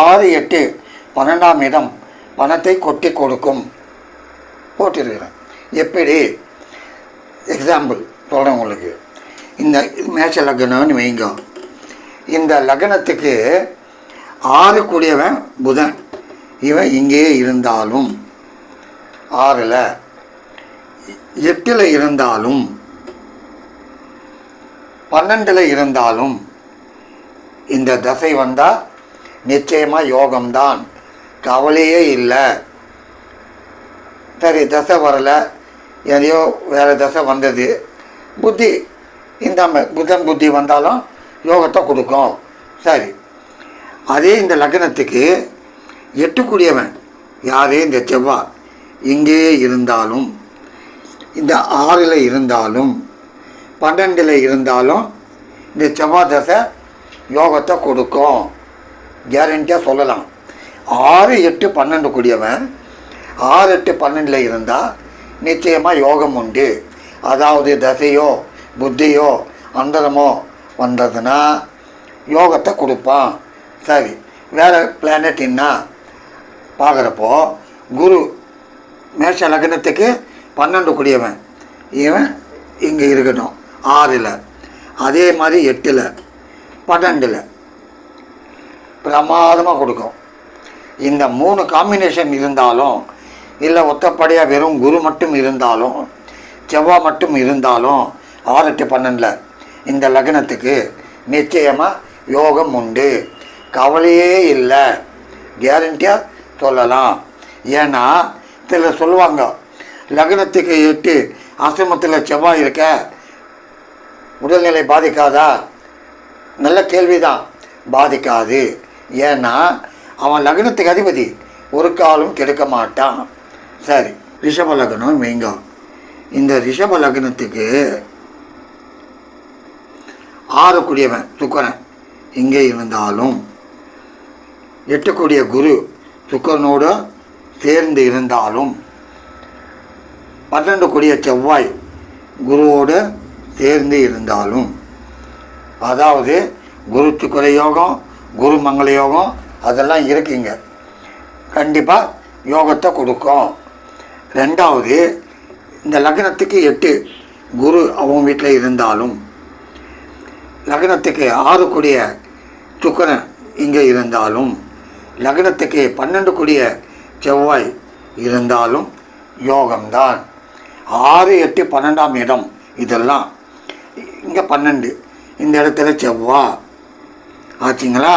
ஆறு எட்டு பன்னெண்டாம் இடம் பணத்தை கொட்டி கொடுக்கும். போட்டிருக்கிறேன். எப்படி? எக்ஸாம்பிள் சொல்கிறேன் உங்களுக்கு. இந்த மேஷ லக்னம்னு வைங்க. இந்த லக்னத்துக்கு ஆறு கூடியவன் புதன். இவன் இங்கேயே இருந்தாலும் ஆறில் எட்டில் இருந்தாலும் பன்னெண்டில் இருந்தாலும் இந்த தசை வந்தால் நிச்சயமாக யோகம்தான். கவலையே இல்லை. சரி தசை வரலை. எதையோ வேறு தசை வந்தது. புத்தி இந்த புதன் புத்தி வந்தாலும் யோகத்தை கொடுக்கும். சரி. அதே இந்த லக்னத்துக்கு எட்டுக்குடியவன் யாரே? இந்த செவ்வாய் இங்கேயே இருந்தாலும் இந்த ஆறில் இருந்தாலும் பன்னெண்டில் இருந்தாலும் இந்த செவ்வாய் தசை யோகத்தை கொடுக்கும். கேரண்டியாக சொல்லலாம். ஆறு எட்டு பன்னெண்டு கூடியவன் ஆறு எட்டு பன்னெண்டில் இருந்தால் நிச்சயமாக யோகம் உண்டு. அதாவது தசையோ புத்தியோ அந்தரமோ வந்ததுன்னா யோகத்தை கொடுப்பான். சரி வேறு பிளானட் என்ன? பார்க்குறப்போ குரு மேஷ லக்னத்துக்கு பன்னெண்டு கூடியவன். இவன் இங்கே இருக்கட்டும் ஆறில். அதே மாதிரி எட்டில் பன்னெண்டில். பிரமாதமாக கொடுக்கும். இந்த மூணு காம்பினேஷன் இருந்தாலும் இல்லை ஒத்தப்படையாக வெறும் குரு மட்டும் இருந்தாலும் செவ்வாய் மட்டும் இருந்தாலும் ஆறு எட்டு பன்னெண்டில் இந்த லக்னத்துக்கு நிச்சயமாக யோகம் உண்டு. கவலையே இல்லை. கேரண்டியாக சொல்லலாம். ஏன்னா சிலர் சொல்லுவாங்க லக்னத்துக்கு எட்டு ஆசிரமத்தில் செவ்வாய் இருக்க உடல்நிலை பாதிக்காதா? நல்ல கேள்விதான். பாதிக்காது. ஏன்னா அவன் லக்னத்துக்கு அதிபதி. ஒரு காலம் கெடுக்க மாட்டான். சரி ரிஷப லக்னம் வைங்க. இந்த ரிஷப லக்னத்துக்கு ஆறக்கூடியவன் துக்கரன் இங்கே இருந்தாலும் எட்டக்கூடிய குரு சுக்கரனோடு சேர்ந்து இருந்தாலும் பன்னெண்டு கூடிய செவ்வாய் குருவோடு சேர்ந்து இருந்தாலும் அதாவது குரு சுக்கர யோகம் குரு மங்கள யோகம் அதெல்லாம் இருக்குங்க. கண்டிப்பாக யோகத்தை கொடுக்கும். ரெண்டாவது இந்த லக்னத்துக்கு எட்டு குரு அவங்க வீட்டில் இருந்தாலும் லக்னத்துக்கு ஆறு கூடிய சுக்கரன் இங்கே இருந்தாலும் லக்னத்துக்கு பன்னெண்டு கூடிய செவ்வாய் இருந்தாலும் யோகம்தான். ஆறு எட்டு பன்னெண்டாம் இடம் இதெல்லாம். இங்கே பன்னெண்டு இந்த இடத்துல செவ்வாய் ஆச்சுங்களா